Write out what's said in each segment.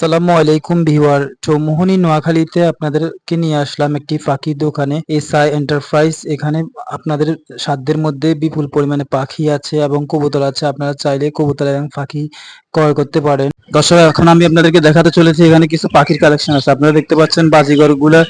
আসসালামু আলাইকুম ভিউয়ার। চৌমোহনী নোয়াখালীতে আপনাদেরকে নিয়ে আসলাম একটি পাখির দোকানে, এসআই এন্টারপ্রাইজ। এখানে আপনাদের সাধ্যের মধ্যে বিপুল পরিমাণে পাখি আছে এবং কবুতর আছে। আপনারা চাইলে কবুতর এবং পাখি ক্রয় করতে পারেন। দর্শক, এখন আমি আপনাদেরকে দেখাতে চলেছি, এখানে কিছু পাখির কালেকশন আছে। আপনারা দেখতে পাচ্ছেন বাজিগরগুলা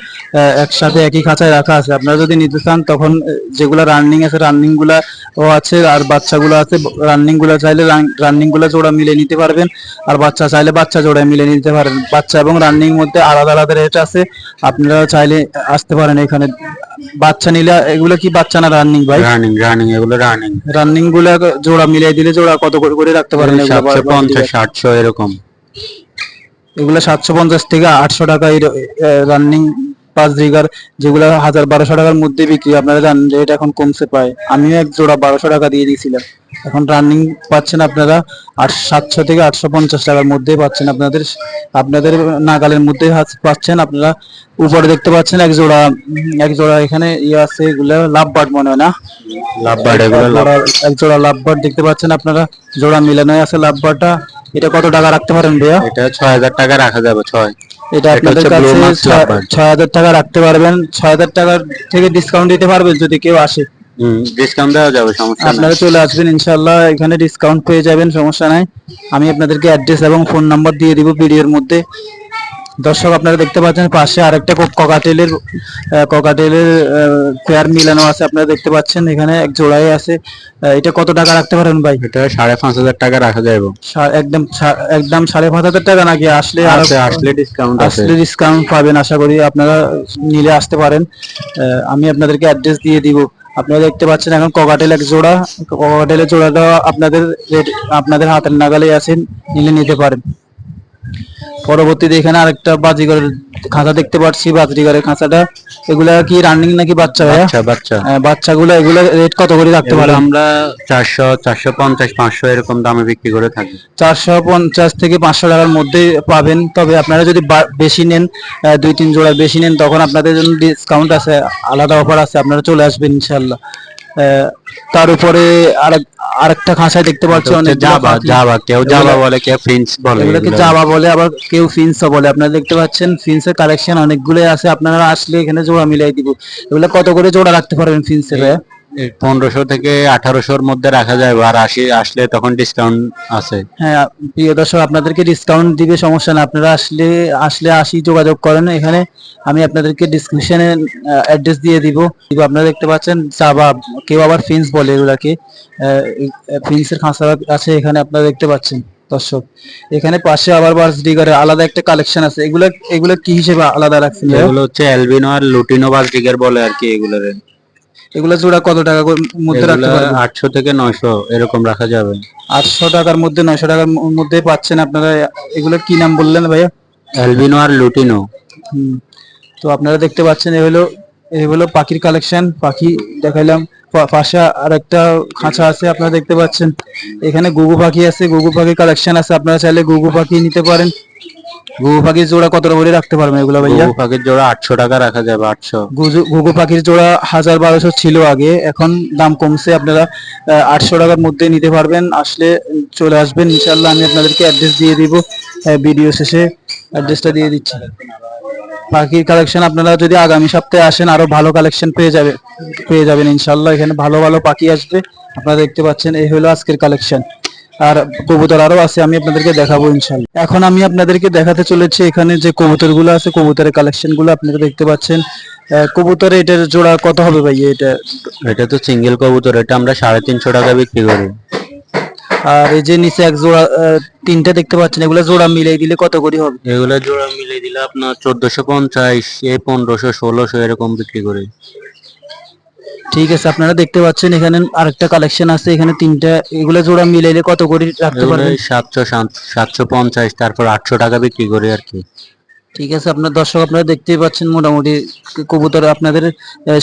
একসাথে একই খাঁচায় রাখা আছে। আপনারা যদি নিতে চান, তখন যেগুলা রানিং আছে রানিংগুলা ও আছে, আর বাচ্চাগুলো আছে রানিংগুলা চাইলে রানিংগুলা জোড়া মিলে নিতে পারবেন। আর বাচ্চা চাইলে বাচ্চা জোড়া মিলে নিতে পারেন। বাচ্চা এবং রানিং মধ্যে আলাদা আলাদা রেট আছে। আপনারা চাইলে আসতে পারেন এখানে। বাচ্চা নিলে এগুলো কি বাচ্চা না রানিং ভাই রানিং রানিং এগুলো রানিং রানিংগুলো জোড়া মিলিয়ে দিলে জোড়া কত করে করে রাখতে পারেন সাতশো পঞ্চাশ আটশো এরকম। এগুলো সাতশো পঞ্চাশ থেকে আটশো টাকা রানিং পাঁচ বিঘার যেগুলো হাজার বারোশো টাকার মধ্যে বিক্রি আপনারা জানেন রেট এখন কমছে পায় আমিও এক জোড়া বারোশো টাকা দিয়ে দিয়েছিলাম এখন রানিং পাচ্ছেন আপনারা আট সাতশো থেকে আটশো পঞ্চাশ টাকার মধ্যে পাচ্ছেন আপনাদের আপনাদের নাগালের মধ্যে পাচ্ছেন আপনারা। উপরে দেখতে পাচ্ছেন এক জোড়া এক জোড়া এখানে ইয়ে আছে এগুলো লাভ বার্ড মনে হয় না? লাভবার এগুলো এক জোড়া- এক জোড়া লাভ বার্ড দেখতে পাচ্ছেন আপনারা। জোড়া মিলানো আছে লাভ বার্ডটা এটা কত টাকা রাখতে পারেন ভাইয়া? এটা ছয় হাজার টাকা রাখা যাবে ছয়। এটা আপনাদের কাছে ছয়- হাজার টাকা রাখতে পারবেন। ছয় হাজার টাকার থেকে ডিসকাউন্ট দিতে পারবেন যদি কেউ আসে। ডিসকাউন্ট দেওয়া যাবে সমস্যা নাই। আপনারা চলে আসবেন ইনশাআল্লাহ। এখানে ডিসকাউন্ট পেয়ে যাবেন সমস্যা নাই। আমি আপনাদেরকে অ্যাড্রেস এবং ফোন নাম্বার দিয়ে দিব ভিডিওর মধ্যে। দর্শক আপনারা দেখতে পাচ্ছেন পাশে আরেকটা কক- ককাটেলের ককাটেলের পেয়ার মিলানো আছে। আপনারা দেখতে পাচ্ছেন এখানে এক জোড়াই আছে। এটা কত টাকা রাখতে পারেন ভাই? এটা সাড়ে পাঁচ হাজার টাকা রাখা যাবে সা- একদম একদম সাড়ে পাঁচ হাজার টাকা নাকি? আসলে আসলে ডিসকাউন্ট আসলে ডিসকাউন্ট পাবেন আশা করি আপনারা নিলে আসতে পারেন। আহ, আমি আপনাদেরকে অ্যাড্রেস দিয়ে দিব। আপনারা দেখতে পাচ্ছেন এখন ককাটেল এক জোড়া। ককাটেলের জোড়াটা আপনাদের আপনাদের হাতের নাগালে আছেন নিলে নিতে পারেন। পরবর্তীতে এখানে আরেকটা বাজিগরের খাঁচা দেখতে পাচ্ছি বাজিগরের খাঁচাটা। এগুলা কি রানিং নাকি বাচ্চা ভাইয়া? আচ্ছা বাচ্চা। আহ, বাচ্চাগুলো এগুলো রেট কত করে রাখতে পারেন আমরা চারশো চারশো পঞ্চাশ পাঁচশো এরকম দামে বিক্রি করে থাকি। চারশো পঞ্চাশ থেকে পাঁচশো টাকার মধ্যে পাবেন। তবে আপনারা যদি বেশি নেন দুই তিন জোড়া বেশি নেন তখন আপনাদের জন্য ডিসকাউন্ট আছে আলাদা অফার আছে আপনারা চলে আসবেন ইনশাল্লাহ তার উপরে আরেক আরেকটা খাঁচায় দেখতে পাচ্ছি অনেক জাবা জাবা কেউ জাবা বলে কেউ ফিন্স বলে এগুলোকে জাবা বলে আবার কেউ ফিন্সও বলে। আপনারা দেখতে পাচ্ছেন ফিন্সের কালেকশন অনেকগুলো আছে। আপনারা আসলে এখানে জোড়া মিলাই দিব। এগুলো কত করে জোড়া রাখতে পারবেন ফিন্সের পনেরোশো থেকে আঠারোশোর মধ্যে রাখা যায় আর আসি আসলে তখন ডিসকাউন্ট আছে। হ্যাঁ প্রিয় দর্শক আপনাদেরকে ডিসকাউন্ট দিবে সমস্যা না আপনারা আসলে আসলে আসি যোগাযোগ করেন। এখানে আমি আপনাদেরকে ডিসক্রিপশনে অ্যাড্রেস দিয়ে দিব। আপনারা দেখতে পাচ্ছেন চাবা কেউ আবার ফিন্স বলে এগুলাকে। ফিন্সের খাঁচা আছে এখানে আপনারা দেখতে পাচ্ছেন দর্শক। এখানে পাশে আবার বার্স ডিগারের আলাদা একটা কালেকশন আছে। এগুলা এগুলা কি হিসেবে আলাদা রাখছেন এগুলো হচ্ছে অ্যালবিনো আর লুটিনো বার্স ডিগার বলে আর কি এগুলোর। এগুলা জোড়া কত টাকা করে মধ্যে রাখতে পারবেন? আটশো থেকে নয়শো এরকম রাখা যাবে। আটশো টাকার মধ্যে নয়শো টাকার মধ্যে পাচ্ছেন আপনারা। এগুলো কি নাম বললেন ভাইয়া? অ্যালবিনো আর লুটিনো। তো আপনারা দেখতে পাচ্ছেন এ হলো এ হলো পাখির কালেকশন। পাখি দেখাইলাম। পাশে আর একটা খাঁচা আছে আপনারা দেখতে পাচ্ছেন। এখানে গুগু পাখি আছে গুগু পাখির কালেকশন আছে। আপনারা চাইলে গুগু পাখি নিতে পারেন। গুগু পাখির জোড়া কত করে রাখতে পারবেন এগুলো ভাইয়া? ঘুঘু পাখির জোড়া আটশো টাকা রাখা যাবে আটশো। গুগু পাখির জোড়া হাজার বারোশো ছিল আগে এখন দাম কমছে আপনারা আটশো টাকার মধ্যে নিতে পারবেন। আসলে চলে আসবেন ইনশাল্লাহ আমি আপনাদেরকে অ্যাড্রেস দিয়ে দিব ভিডিও শেষে অ্যাড্রেসটা দিয়ে দিচ্ছি। পাখির কালেকশন আপনারা যদি আগামী সপ্তাহে আসেন আরও ভালো কালেকশন পেয়ে যাবে পেয়ে যাবেন ইনশাল্লাহ এখানে ভালো ভালো পাখি আসবে আপনারা দেখতে পাচ্ছেন এই হলো আজকের কালেকশন আর কবুতর আরও আছে আমি আপনাদেরকে দেখাবো ইনশাল্লাহ এখন আমি আপনাদেরকে দেখাতে চলেছি এখানে যে কবুতরগুলো আছে কবুতরের কালেকশনগুলো আপনারা দেখতে পাচ্ছেন। কবুতর এটার জোড়া কত হবে ভাই? এটা এটা তো সিঙ্গেল কবুতর এটা আমরা সাড়ে তিনশো টাকা বিক্রি করি। আর এই যে নিচে এক জোড়া তিনটা দেখতে পাচ্ছেন এগুলো জোড়া মিলাই দিলে কত করে হবে? এগুলো জোড়া মিলে দিলে আপনার চোদ্দশো পঞ্চাশ এ পনেরোশো ষোলোশো এরকম বিক্রি করি। ঠিক আছে আপনারা দেখতে পাচ্ছেন এখানে আরেকটা কালেকশন আছে এখানে তিনটা এগুলো জোড়া মিলাইলে কত করে রাখতে পারবেন? সাতশো সাতশো পঞ্চাশ তারপর আটশো টাকা বিক্রি করে আর কি। ঠিক আছে আপনার দর্শক আপনারা দেখতেই পাচ্ছেন মোটামুটি কবুতর আপনাদের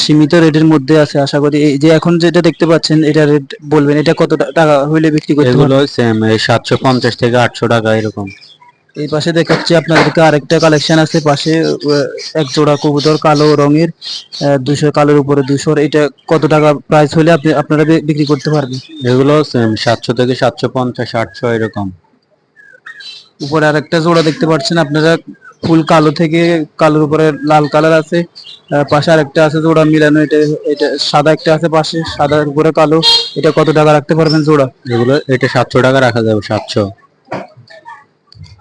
সীমিত রেটের মধ্যে আছে আশা করি। এই যে এখন যেটা দেখতে পাচ্ছেন এটা রেট বলবেন এটা কত টাকা হইলে বিক্রি করতে পারবেন? এগুলো সেম সাতশো পঞ্চাশ থেকে আটশো টাকা এরকম। এই পাশে দেখাচ্ছি আপনাদেরকে আরেকটা কালেকশন আছে। পাশে এক জোড়া কবুতর কালো রঙের দুশো কালোর উপরে দুশোর এটা কত টাকা প্রাইস হলে আপনি আপনারা বিক্রি করতে পারবেন? এগুলো সাতশো থেকে সাতশো পঞ্চাশ আটশো এরকম। উপরে আরেকটা জোড়া দেখতে পাচ্ছেন আপনারা ফুল কালো থেকে কালোর উপরে লাল কালার আছে। পাশে আরেকটা আছে জোড়া মিলানো এটা এটা সাদা একটা আছে পাশে সাদার উপরে কালো। এটা কত টাকা রাখতে পারবেন জোড়া? এগুলো এটা সাতশো টাকা রাখা যাবে সাতশো।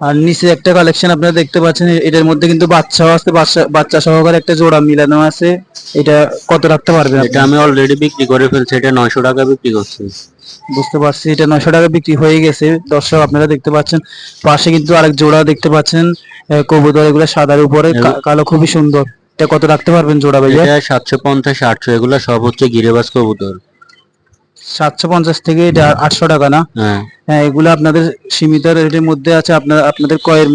আর নিচে একটা কালেকশন আপনারা দেখতে পাচ্ছেন এটার মধ্যে কিন্তু বাচ্চাও আছে বাচ্চা বাচ্চা সহকারে একটা জোড়া মিলানো আছে। এটা কত রাখতে পারবেন এটা আমি অলরেডি বিক্রি করে ফেলছি এটা নয়শো টাকা বিক্রি করছি। বুঝতে পারছি এটা নয়শো টাকা বিক্রি হয়ে গেছে। দর্শক আপনারা দেখতে পাচ্ছেন পাশে কিন্তু আরেক জোড়া দেখতে পাচ্ছেন কবুতর এগুলো সাদার উপরে কালো খুবই সুন্দর। এটা কত রাখতে পারবেন জোড়া ভাইয়া? সাতশো পঞ্চাশ আটশো এগুলো সব হচ্ছে গিরেবাজ কবুতর। সাতশো পঞ্চাশ থেকে এটা আটশো টাকা না? হ্যাঁ। হ্যাঁ এগুলো আপনাদের সীমিত রেটের মধ্যে আছে আপনার আপনাদের কয়ের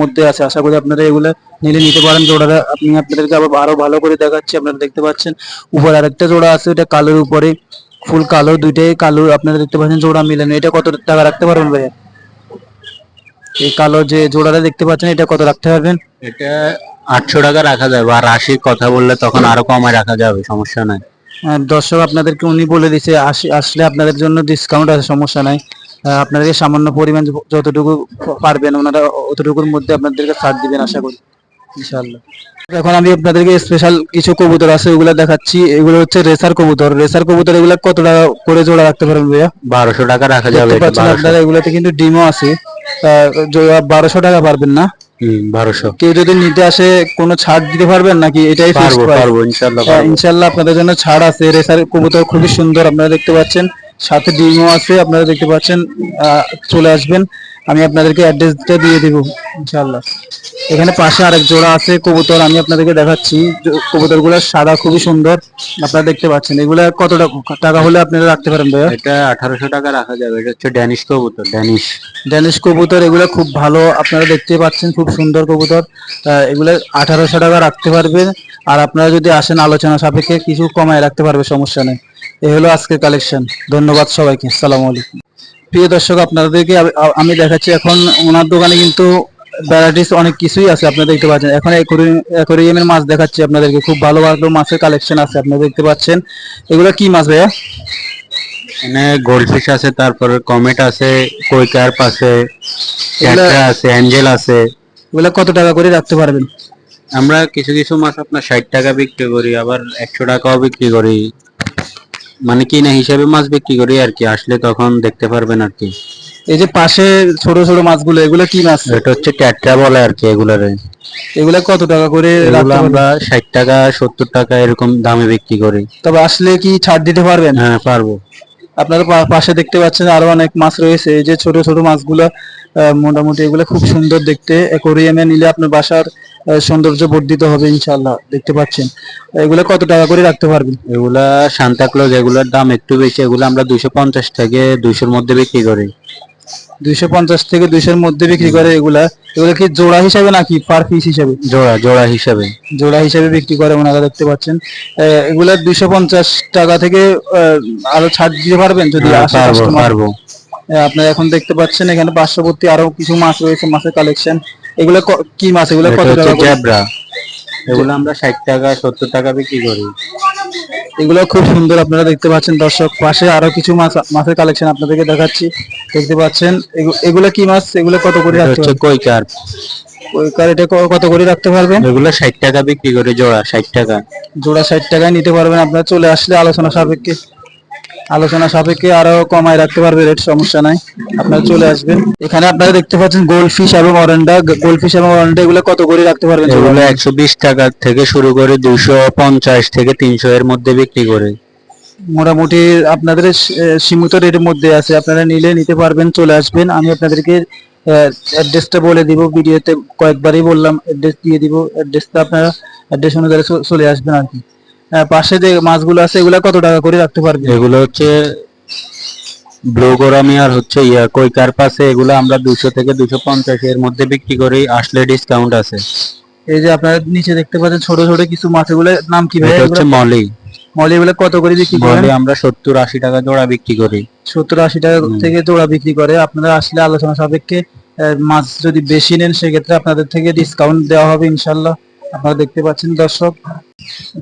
মধ্যে আছে। আশা করি আপনারা এগুলো নিলে নিতে পারেন। জোড়াটা আপনি আপনাদেরকে আবার আরও ভালো করে দেখাচ্ছি আপনারা দেখতে পাচ্ছেন। উপরে আরেকটা জোড়া আছে এটা কালোর উপরে। ফুল কালো দুইটাই কালো। আপনারা দেখতে পাচ্ছেন জোড়া মিলানো। এটা কত টাকা রাখতে পারবেন ভাইয়া? এই কালো যে জোড়াটা দেখতে পাচ্ছেন এটা কত রাখতে পারবেন? এটা আটশো টাকা রাখা যাবে। আর আশির কথা বললে তখন আরও কমায় রাখা যাবে সমস্যা নাই। দর্শক, আপনাদেরকে উনি বলে দিছে, আসি- আসলে আপনাদের জন্য ডিসকাউন্ট আছে, সমস্যা নাই। আপনাদেরকে সামান্য পরিমাণ যতটুকু পারবেন, ওনারা অতটুকুর মধ্যে আপনাদেরকে ছাড় দিবেন, আশা করি। এখন আমি আপনাদেরকে স্পেশাল কিছু কবুতর আছে ওগুলা দেখাচ্ছি। এগুলো হচ্ছে রেসার কবুতর। রেসার কবুতর এগুলা কত টাকা করে জোড়া রাখতে পারবেন ভাইয়া? বারোশো টাকা রাখা যাবে আপনারা এগুলাতে কিন্তু ডিমও আছে। বারোশো টাকা পারবেন না? বারোশো। কেউ যদি নিতে আসে কোনো ছাড় দিতে পারবেন নাকি? এটাই পারব পারব ইনশাল্লাহ হ্যাঁ, ইনশাল্লাহ আপনাদের জন্য ছাড় আছে। রেসার কবুতর খুবই সুন্দর আপনারা দেখতে পাচ্ছেন। সাথে ডিমও আছে আপনারা দেখতে পাচ্ছেন। আহ, চলে আসবেন। আমি আপনাদেরকে অ্যাড্রেসটা দিয়ে দিব ইনশাল্লাহ এখানে পাশে আরেক জোড়া আছে কবুতর। আমি আপনাদেরকে দেখাচ্ছি কবুতরগুলো সাদা খুবই সুন্দর। আপনারা দেখতে পাচ্ছেন এগুলা কত টাকা- হলে আপনারা রাখতে পারেন ভাইয়া? এটা আঠারোশো টাকা রাখা যাবে এটা হচ্ছে ড্যানিশ কবুতর ড্যানিশ ড্যানিশ কবুতর এগুলো খুব ভালো আপনারা দেখতে পাচ্ছেন খুব সুন্দর কবুতর। এগুলো আঠারোশো টাকা রাখতে পারবেন। আর আপনারা যদি আসেন আলোচনা সাপেক্ষে কিছু কমায় রাখতে পারবে সমস্যা নেই। এই হলো আজকের কালেকশন ধন্যবাদ সবাইকে আসসালামু আলাইকুম। প্রিয় দর্শক আপনাদেরকে আমি- দেখাচ্ছি এখন ওনার দোকানে কিন্তু ভ্যারাইটিস অনেক কিছুই আছে আপনারা দেখতে পাচ্ছেন। এখন অ্যাকোরিয়ামের মাছ দেখাচ্ছি আপনাদেরকে খুব ভালো ভালো মাছের কালেকশন আছে আপনারা দেখতে পাচ্ছেন। এগুলো কি মাছ ভাইয়া? এখানে গোল্ডফিশ আছে তারপরে কমেট আছে কৈকার্প আছে এগুলা- ট্যাটরা আছে অ্যাঞ্জেল আছে। এগুলো কত টাকা করে রাখতে পারবেন? আমরা কিছু কিছু মাছ আপনার ষাট টাকা বিক্রি করি আবার একশো টাকাও বিক্রি করি। মানে কিনা হিসাবে মাছ বিক্রি করি আর কি আসলে তখন দেখতে পারবেন আর কি। এই যে পাশে ছোট ছোট মাছগুলো এগুলো কি মাছ? এটা হচ্ছে ট্যাটরা বলে আর কি এগুলারে। এগুলা কত টাকা করে এগুলো আমরা ষাট টাকা সত্তর টাকা এরকম দামে বিক্রি করি। তবে আসলে কি ছাড় দিতে পারবেন? হ্যাঁ পারব। আপনারা পাশে দেখতে পাচ্ছেন আরও অনেক মাছ রয়েছে। এই যে ছোট ছোট মাছগুলো মোটামুটি এগুলো খুব সুন্দর দেখতে। অ্যাকোরিয়ামে নিলে আপনার বাসার সৌন্দর্য বর্ধিত হবে ইনশাল্লাহ দেখতে পাচ্ছেন। এগুলো কত টাকা করে রাখতে পারবেন? এগুলা সান্তাক্লজ এগুলার দাম একটু বেশি, এগুলো আমরা দুইশো পঞ্চাশ থেকে দুইশোর মধ্যে বিক্রি করি। দুইশো পঞ্চাশ থেকে দুইশোর মধ্যে বিক্রি করে এগুলা। এগুলো কি জোড়া হিসাবে নাকি পার পিস হিসাবে? জোড়া জোড়া হিসাবে। জোড়া হিসেবে বিক্রি করে ওনারা দেখতে পাচ্ছেন। এগুলা দুইশো পঞ্চাশ টাকা থেকে আরও ছাড় দিতে পারবেন যদি হ্যাঁ, পারব পারব। আপনারা এখন দেখতে পাচ্ছেন এখানে পার্শ্ববর্তী আরও কিছু মাছ রয়েছে মাছের কালেকশন এগুলো কি মাছ? এগুলো কত টাকা? এগুলো আমরা ষাট টাকা সত্তর টাকা বিক্রি করি। এগুলো খুব সুন্দর আপনারা দেখতে পাচ্ছেন দর্শক। পাশে আরও কিছু মাছ মাছের কালেকশন আপনাদেরকে দেখাচ্ছি। দেখতে পাচ্ছেন এগু- এগুলো কি মাছ? এগুলো কত করে রাখছে হচ্ছে কই কৈকার ওই কারেটে ক- কত করে রাখতে পারবেন? এগুলো ষাট টাকা বিক্রি করে জোড়া ষাট টাকা। জোড়া ষাট টাকায় নিতে পারবেন। আপনারা চলে আসলে আলোচনা সাপেক্ষে। আলোচনা সাপেক্ষে আরও কমায় রাখতে পারবে রেট সমস্যা নাই। আপনারা চলে আসবেন। এখানে আপনারা দেখতে পাচ্ছেন গোল্ড ফিশ এবং অরেন্ডা গোল্ড ফিশ এবং অরেন্ডা এগুলো কত করে রাখতে পারবেন এগুলো একশো বিশ টাকা থেকে শুরু করে দুশো পঞ্চাশ থেকে তিনশো এর মধ্যে বিক্রি করে। মোটামুটি আপনাদের সীমিত রেটের মধ্যে আছে। আপনারা নিলে নিতে পারবেন চলে আসবেন। আমি আপনাদেরকে অ্যাড্রেসটা বলে দিব। ভিডিওতে কয়েকবারই বললাম অ্যাড্রেস দিয়ে দিব। অ্যাড্রেসটা আপনারা অ্যাড্রেস অনুযায়ী চলে আসবেন আর কি। পাশে যে মাছগুলো আছে এগুলা কত টাকা করে রাখতে পারবেন এগুলো হচ্ছে ব্লু গোরামি আর হচ্ছে ইয়া কৈকার পাশে এগুলো আমরা দুশো থেকে দুশো পঞ্চাশ এর মধ্যে বিক্রি করি আসলে ডিসকাউন্ট আছে। এই যে আপনারা নিচে দেখতে পাচ্ছেন ছোট ছোট কিছু মাছ এগুলো নাম কি ভাই এটা হচ্ছে মলি। মলি এগুলো কত করে বিক্রি করেন? মলি আমরা সত্তর আশি টাকা জোড়া বিক্রি করি। সত্তর আশি টাকা থেকে জোড়া বিক্রি করে। আপনারা আসলে আলোচনা সাপেক্ষে মাছ যদি বেশি নেন সেক্ষেত্রে আপনাদের থেকে ডিসকাউন্ট দেওয়া হবে ইনশাল্লাহ আপনারা দেখতে পাচ্ছেন দর্শক।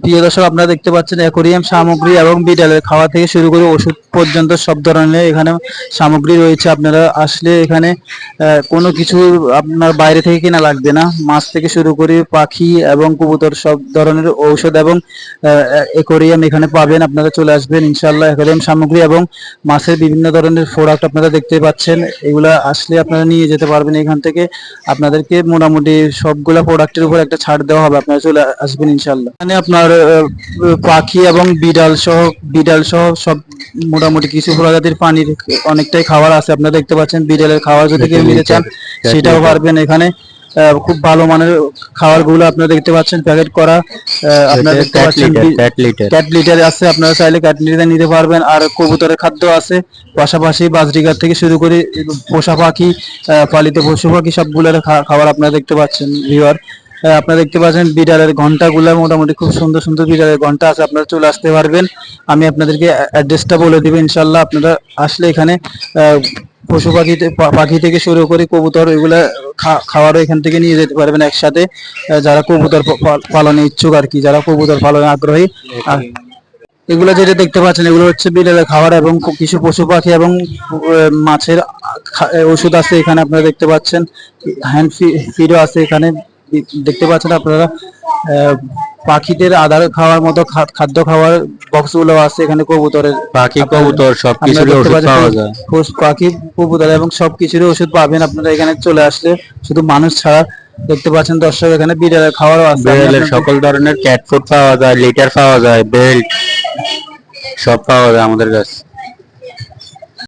প্রিয় দর্শক, আপনারা দেখতে পাচ্ছেন অ্যাকোরিয়াম সামগ্রী এবং বিড়ালের খাওয়া থেকে শুরু করে ওষুধ পর্যন্ত সব ধরনের এখানে সামগ্রী রয়েছে। আপনারা আসলে এখানে কোনো কিছু আপনার বাইরে থেকে কেনা লাগবে না। মাছ থেকে শুরু করে পাখি এবং কবুতর সব ধরনের ঔষধ এবং অ্যাকোরিয়াম এখানে পাবেন। আপনারা চলে আসবেন ইনশাল্লাহ অ্যাকোরিয়াম সামগ্রী এবং মাছের বিভিন্ন ধরনের প্রোডাক্ট আপনারা দেখতে পাচ্ছেন। এগুলা আসলে আপনারা নিয়ে যেতে পারবেন এখান থেকে। আপনাদেরকে মোটামুটি সবগুলা প্রোডাক্টের উপর একটা ছাড় দেওয়া হবে। আপনারা চলে আসবেন ইনশাল্লাহ এখানে আপনার পাখি এবং বিড়াল সহ বিড়াল সহ সব মোটামুটি কিছু প্রজাতির পানির অনেকটাই খাবার আছে আপনারা দেখতে পাচ্ছেন। বিড়ালের খাবার যদি কেউ নিতে চান সেটাও পারবেন এখানে। খুব ভালো মানের খাবারগুলো আপনারা দেখতে পাচ্ছেন প্যাকেট করা। আহ, আপনারা দেখতে পাচ্ছেন ক্যাট লিটার আছে আপনারা চাইলে ক্যাট লিটার নিতে পারবেন। আর কবুতরের খাদ্য আছে পাশাপাশি বাজরিগার থেকে শুরু করে পোষা পাখি আহ, পালিত পশু পাখি সবগুলোর খাবার আপনারা দেখতে পাচ্ছেন ভিউয়ার আপনারা দেখতে পাচ্ছেন বিড়ালের ঘন্টাগুলো মোটামুটি খুব সুন্দর সুন্দর বিড়ালের ঘণ্টা আছে, আপনারা চলে আসতে পারবেন। আমি আপনাদেরকে অ্যাড্রেসটা বলে দিব ইনশাল্লাহ আপনারা আসলে এখানে পশু পাখিতে পাখি থেকে শুরু করে কবুতর এগুলা খা- খাবারও এখান থেকে নিয়ে যেতে পারবেন একসাথে। যারা কবুতর পালনে ইচ্ছুক আর কি, যারা কবুতর পালনে আগ্রহী। এগুলো যেটা দেখতে পাচ্ছেন, এগুলো হচ্ছে বিড়ালের খাবার এবং কিছু পশু পাখি এবং মাছের ওষুধ আছে এখানে, আপনারা দেখতে পাচ্ছেন। হ্যান্ড ফিডও আছে এখানে। দেখতে পাচ্ছেন আপনারা পাখিদের আধার খাওয়ার মতো খাদ্য খাওয়ার বক্সগুলো আছে এখানে কবুতরের। পাখি কবুতর সব আপনারা কিছুরই ওষুধ পাওয়া যায়। পাখি কবুতর এবং সবকিছুরই ওষুধ পাবেন আপনারা এখানে চলে আসলে। শুধু মানুষ ছাড়া দেখতে পাচ্ছেন দর্শক এখানে বিড়ালের খাওয়ারও আছে। বিড়ালের সকল ধরনের ক্যাট ফুড পাওয়া যায় লিটার পাওয়া যায় বেল্ট সব পাওয়া যায় আমাদের কাছে।